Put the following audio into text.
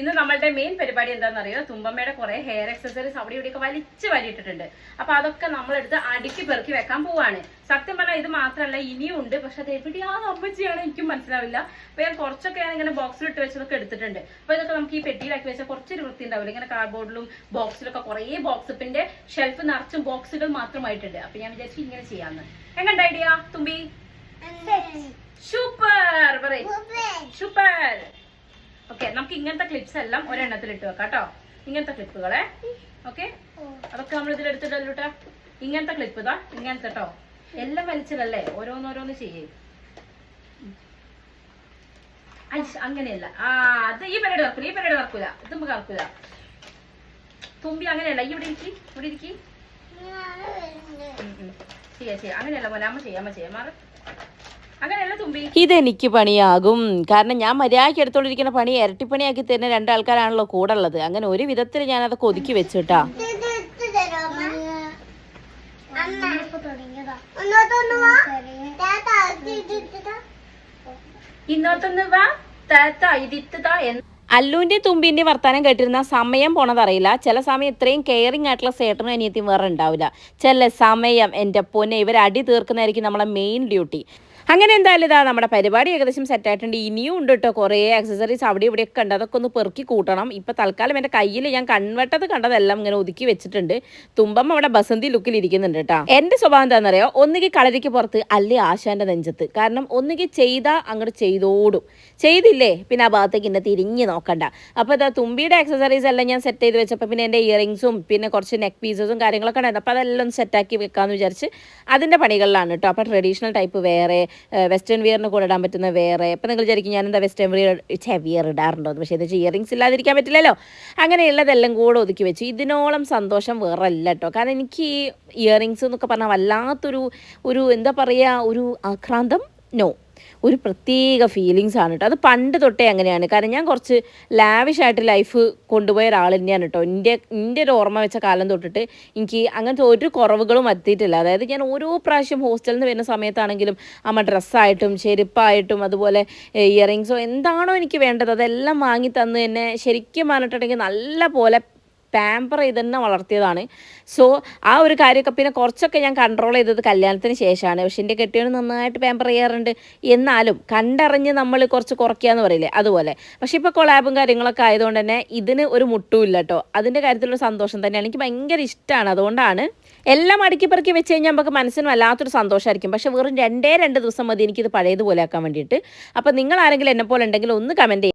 ഇന്ന് നമ്മളുടെ മെയിൻ പരിപാടി എന്താണെന്നറിയോ? തുമ്പമ്മയുടെ കുറെ ഹെയർ എക്സസറീസ് അവിടെ ഇവിടെയൊക്കെ വലിച്ചു വരിയിട്ടിട്ടുണ്ട്. അപ്പൊ അതൊക്കെ നമ്മളെടുത്ത് അടുക്കി പെറുക്കി വെക്കാൻ പോവാണ്. സത്യം പറഞ്ഞാൽ ഇത് മാത്രമല്ല ഇനിയും ഉണ്ട്. പക്ഷെ അത് എവിടെയാ അമ്മച്ചിയാണ് എനിക്കും മനസ്സിലാവില്ല. അപ്പൊ ഞാൻ കുറച്ചൊക്കെ ഞാൻ ഇങ്ങനെ ബോക്സിലിട്ട് വെച്ചതൊക്കെ എടുത്തിട്ടുണ്ട്. അപ്പൊ ഇതൊക്കെ നമുക്ക് ഈ പെട്ടിയിലാക്കി വെച്ചാൽ കുറച്ചൊരു വൃത്തി ഉണ്ടാവില്ല ഇങ്ങനെ കാർഡ്ബോർഡിലും ബോക്സിലൊക്കെ കുറേ ബോക്സിപ്പിന്റെ ഷെൽഫ് നിറച്ചും ബോക്സുകൾ മാത്രമായിട്ടുണ്ട്. അപ്പൊ ഞാൻ വിചാരിച്ചു ഇങ്ങനെ ചെയ്യാന്ന്. എങ്ങനെ ഐഡിയ തുമ്പി? സൂപ്പർ പറയും. സൂപ്പർ ഓക്കെ നമുക്ക് ഇങ്ങനത്തെ ക്ലിപ്സ് എല്ലാം ഒരെണ്ണത്തിൽ ഇട്ട് വെക്കാം കേട്ടോ ഇങ്ങനത്തെ ക്ലിപ്പുകളെ ഓക്കെ അതൊക്കെ നമ്മൾ ഇതിലെടുത്തിട്ടല്ലോട്ടാ ഇങ്ങനത്തെ ക്ലിപ്പ് ഇതാ. ഇങ്ങനത്തെ കേട്ടോ എല്ലാം വലിച്ചതല്ലേ? ഓരോന്നോരോന്ന് ചെയ്യേ. അങ്ങനെയല്ല. ആ അത് ഈ പരിപാടി നടക്കൂല ഈ പരിപാടി നടക്കൂല ഇത് നമുക്ക് നടക്കൂല തുമ്പി അങ്ങനെയല്ല. ഈ ഇവിടെ ഇരിക്കി. ഇവിടെ ഇരിക്കി. ചെയ്യാ ചെയ്യാം. അങ്ങനെയല്ല മോനെ. അമ്മ ചെയ്യാം ചെയ്യാം. മാറ്. ഇതെനിക്ക് പണിയാകും. കാരണം ഞാൻ മര്യാദയ്ക്ക് എടുത്തോണ്ടിരിക്കുന്ന പണി ഇരട്ടിപ്പണിയാക്കി തരുന്ന രണ്ടാൾക്കാരാണല്ലോ കൂടെ ഉള്ളത് അങ്ങനെ ഒരു വിധത്തിൽ ഞാൻ അതൊക്കെ ഒതുക്കി വെച്ചിട്ടാ. ഇന്നോട്ടൊന്ന് വാ. താത്ത ഇതിത്തതാ എന്ന്. അല്ലുവിന്റെ തുമ്പിന്റെ വർത്താനം കേട്ടിരുന്ന സമയം പോണതറിയില്ല. ചില സമയം ഇത്രയും കെയറിംഗ് ആയിട്ടുള്ള സേട്ടനും അനിയത്തിയും വേറെ ഉണ്ടാവില്ല. ചില സമയം എന്റെ പൊന്നെ ഇവർ അടി തീർക്കുന്നതായിരിക്കും നമ്മളെ മെയിൻ ഡ്യൂട്ടി അങ്ങനെ എന്തായാലും ഇതാ നമ്മുടെ പരിപാടി ഏകദേശം സെറ്റായിട്ടുണ്ട് ഇനിയും ഉണ്ട് കേട്ടോ കുറേ ആക്സസറീസ് അവിടെ ഇവിടെയൊക്കെ ഉണ്ട്. അതൊക്കെ ഒന്ന് പെറുക്കി കൂട്ടണം. ഇപ്പം തൽക്കാലം എന്റെ കയ്യിൽ ഞാൻ കൺവെട്ടത് കണ്ടതെല്ലാം ഇങ്ങനെ ഒതുക്കി വെച്ചിട്ടുണ്ട്. തുമ്പം അവിടെ ബസന്തി ലുക്കിൽ ഇരിക്കുന്നുണ്ട് കേട്ടോ എന്റെ സ്വഭാവം എന്താണെന്നറിയോ ഒന്നുകിൽ കളരിക്ക് പുറത്ത് അല്ലേ ആശാന്റെ നെഞ്ചത്ത്. കാരണം ഒന്നുകിൽ ചെയ്താൽ അങ്ങോട്ട് ചെയ്തോടും. ചെയ്തില്ലേ? പിന്നെ ആ ഭാഗത്തേക്ക് എന്നെ തിരിഞ്ഞ് നോക്കണ്ട. അപ്പോൾ ഇതാ തുമ്പിയുടെ ആക്സസറീസ് എല്ലാം ഞാൻ സെറ്റ് ചെയ്ത് വെച്ചപ്പോൾ പിന്നെ എന്റെ ഇയറിങ്സും പിന്നെ കുറച്ച് നെക്ക് പീസസും കാര്യങ്ങളൊക്കെ ഉണ്ടായിരുന്നു. അപ്പോൾ അതെല്ലാം ഒന്ന് സെറ്റാക്കി വെക്കാമെന്ന് വിചാരിച്ച് അതിന്റെ പണികളിലാണ് കേട്ടോ അപ്പോൾ ട്രഡീഷണൽ ടൈപ്പ് വേറെ വെസ്റ്റേൺ വിയറിന് കൂടെ ഇടാൻ പറ്റുന്ന വേറെ ഇപ്പം നിങ്ങൾ വിചാരിക്കും ഞാൻ എന്താ വെസ്റ്റേൺ വിയർ ഹെവിയർ ഇടാറുണ്ടോ. പക്ഷേ ഇത് ഇയറിങ്സ് ഇല്ലാതിരിക്കാൻ പറ്റില്ലല്ലോ. അങ്ങനെയുള്ളതെല്ലാം കൂടെ ഒതുക്കി വെച്ചു. ഇതിനോളം സന്തോഷം വേറെ അല്ല കേട്ടോ കാരണം എനിക്ക് ഇയറിങ്സ് എന്നൊക്കെ പറഞ്ഞാൽ വല്ലാത്തൊരു ഒരു എന്താ പറയുക ഒരു ആക്രാന്തം? നോ ഒരു പ്രത്യേക ഫീലിങ്സ് ആണ് കേട്ടോ അത് പണ്ട് തൊട്ടേ അങ്ങനെയാണ്. കാരണം ഞാൻ കുറച്ച് ലാവിഷായിട്ട് ലൈഫ് കൊണ്ടുപോയ ഒരാൾ തന്നെയാണ് കേട്ടോ എന്റെ എന്റെ ഒരു ഓർമ്മ വെച്ച കാലം തൊട്ടിട്ട് എനിക്ക് അങ്ങനത്തെ ഒരു കുറവുകളും എത്തിയിട്ടില്ല. അതായത് ഞാൻ ഓരോ പ്രാവശ്യം ഹോസ്റ്റലിൽ നിന്ന് വരുന്ന സമയത്താണെങ്കിലും അമ്മ ഡ്രസ്സായിട്ടും ചെരുപ്പായിട്ടും അതുപോലെ ഇയറിങ്സോ എന്താണോ എനിക്ക് വേണ്ടത് അതെല്ലാം വാങ്ങി തന്ന് എന്നെ ശരിക്കും പറഞ്ഞിട്ടുണ്ടെങ്കിൽ നല്ല പോലെ പാമ്പർ ചെയ്ത് തന്നെ വളർത്തിയതാണ്. സോ ആ ഒരു കാര്യമൊക്കെ പിന്നെ കുറച്ചൊക്കെ ഞാൻ കൺട്രോൾ ചെയ്തത് കല്യാണത്തിന് ശേഷമാണ്. പക്ഷെ എന്റെ കെട്ടിയവന് നന്നായിട്ട് പാമ്പർ ചെയ്യാറുണ്ട്. എന്നാലും കണ്ടറിഞ്ഞ് നമ്മൾ കുറച്ച് കുറയ്ക്കുകയെന്ന് പറയില്ലേ? അതുപോലെ. പക്ഷേ ഇപ്പോൾ കൊളാബും കാര്യങ്ങളൊക്കെ ആയതുകൊണ്ട് തന്നെ ഇതിന് ഒരു മുട്ടുമില്ല കേട്ടോ അതിന്റെ കാര്യത്തിലുള്ള സന്തോഷം തന്നെയാണ്. എനിക്ക് ഭയങ്കര ഇഷ്ടമാണ് അതുകൊണ്ടാണ് എല്ലാം അടുക്കി പെറുക്കി വെച്ച് കഴിഞ്ഞാൽ നമുക്ക് മനസ്സിന് വല്ലാത്തൊരു സന്തോഷമായിരിക്കും പക്ഷേ വെറും രണ്ടേ രണ്ട് ദിവസം മതി എനിക്കിത് പഴയതുപോലെ ആക്കാൻ വേണ്ടിയിട്ട്. അപ്പോൾ നിങ്ങൾ ആരെങ്കിലും ഉണ്ടെങ്കിൽ ഒന്ന് കമന്റ്